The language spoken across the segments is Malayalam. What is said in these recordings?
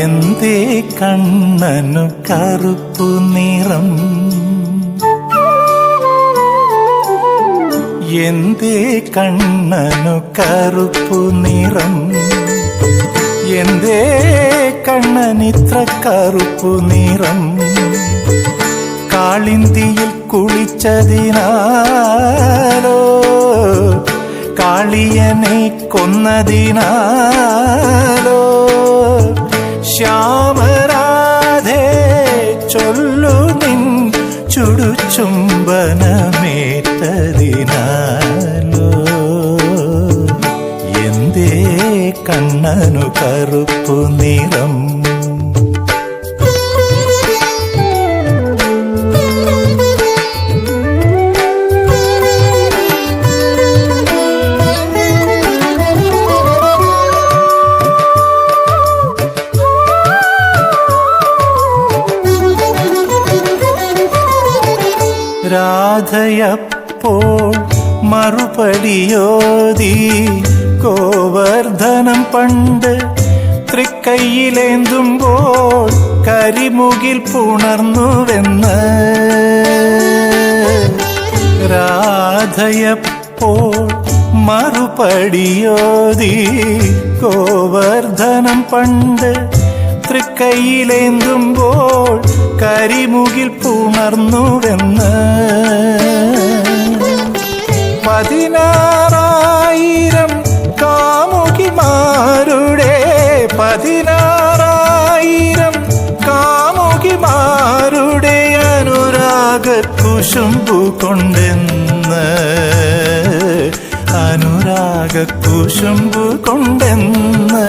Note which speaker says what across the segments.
Speaker 1: എന്തേ കണ്ണനു കറുപ്പു നിറം? എന്തേ കണ്ണനു കറുപ്പു നിറം? എന്തേ കണ്ണനിത്ര കറുപ്പു നിറം? കാളിന്തിയിൽ കുളിച്ചതിനാലോ? കാളിയനെ കൊന്നതിനാലോ? ശ്യാമരാധേ ചൊല്ലു നിൻ ചുടുചുംബനമേറ്റതിനാലോ. എന്തേ കണ്ണനു കറുപ്പു നിറം രാധയപ്പോൾ മറുപടിയോതി ഗോവർദ്ധനം പണ്ട് തൃക്കൈയിലേന്തുമ്പോൾ കരിമുകിൽ പുണർന്നുവെന്ന്. രാധയപ്പോൾ മറുപടിയോതി ഗോവർദ്ധനം പണ്ട് തൃക്കൈയിലേന്തുമ്പോൾ കരിമുകിൽ പുണർന്നുവെന്ന്. പതിനാറായിരം കാമുകിമാരുടെ പതിനാറായിരം കാമുകിമാരുടെ അനുരാഗ കുശുമ്പു കൊണ്ടെന്ന്. അനുരാഗ കുശുമ്പു കൊണ്ടെന്ന്.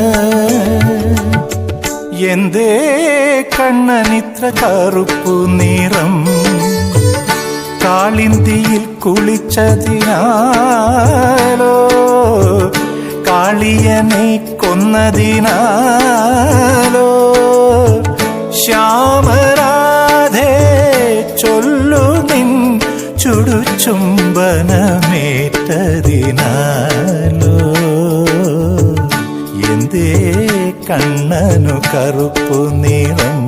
Speaker 1: എന്തേ കണ്ണനിത്ര കറുപ്പു നിറം? കാളിന്തിയിൽ കുളിച്ചതിനാലോ? കാളിയനെ കൊന്നതിനാലോ? ശ്യാമരാധേ ചൊല്ലു നിൻ ചുടുചുംബനമേറ്റതിനാലോ? കണ്ണനു കറുപ്പു നിറം.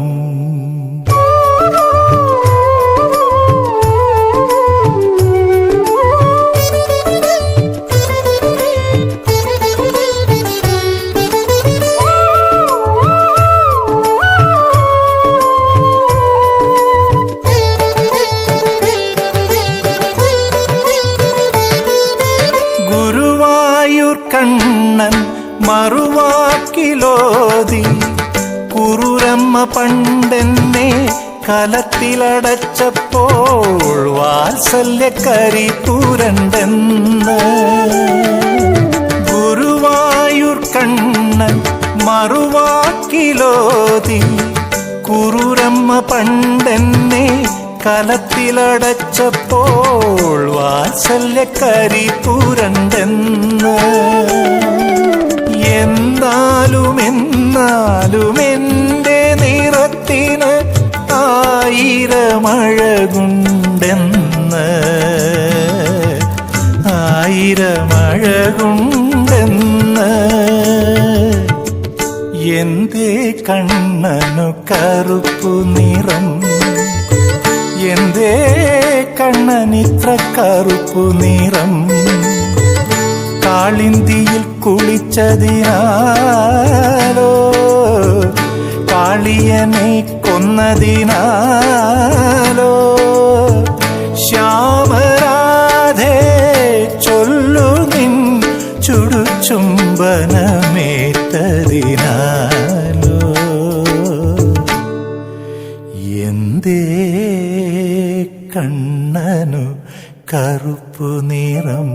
Speaker 1: കണ്ണൻ മറുവാക്കിലോതി കുറുരമ്മ പണ്ടെന്നെ കലത്തിലടച്ചപ്പോൾ വാത്സല്യക്കരി പുരണ്ടെന്ന് ഗുരുവായൂർ കണ്ണൻ മറുവാക്കിലോതി കുറുരമ്മ പണ്ടെന്നെ കലത്തിലടച്ചപ്പോൾ വാത്സല്യക്കരി പുരണ്ടെന്ന് ആയിരമഴകുണ്ടെന്ന് ആയിരമഴകുണ്ടെന്ന്. എന്തേ കണ്ണനു കറുപ്പു നിറം. എന്തേ കണ്ണനിത്ര കറുപ്പു നിറം. കാളിന്തിയിൽ കുളിച്ചതിനാലോ. കാളിയനെ കൊന്നതിനാലോ? ശ്യാമരാധേ ചൊല്ലു നിൻ ചുടുചുംബനമേറ്റതിനാലോ? എന്തേ കണ്ണനു കറുപ്പു നിറം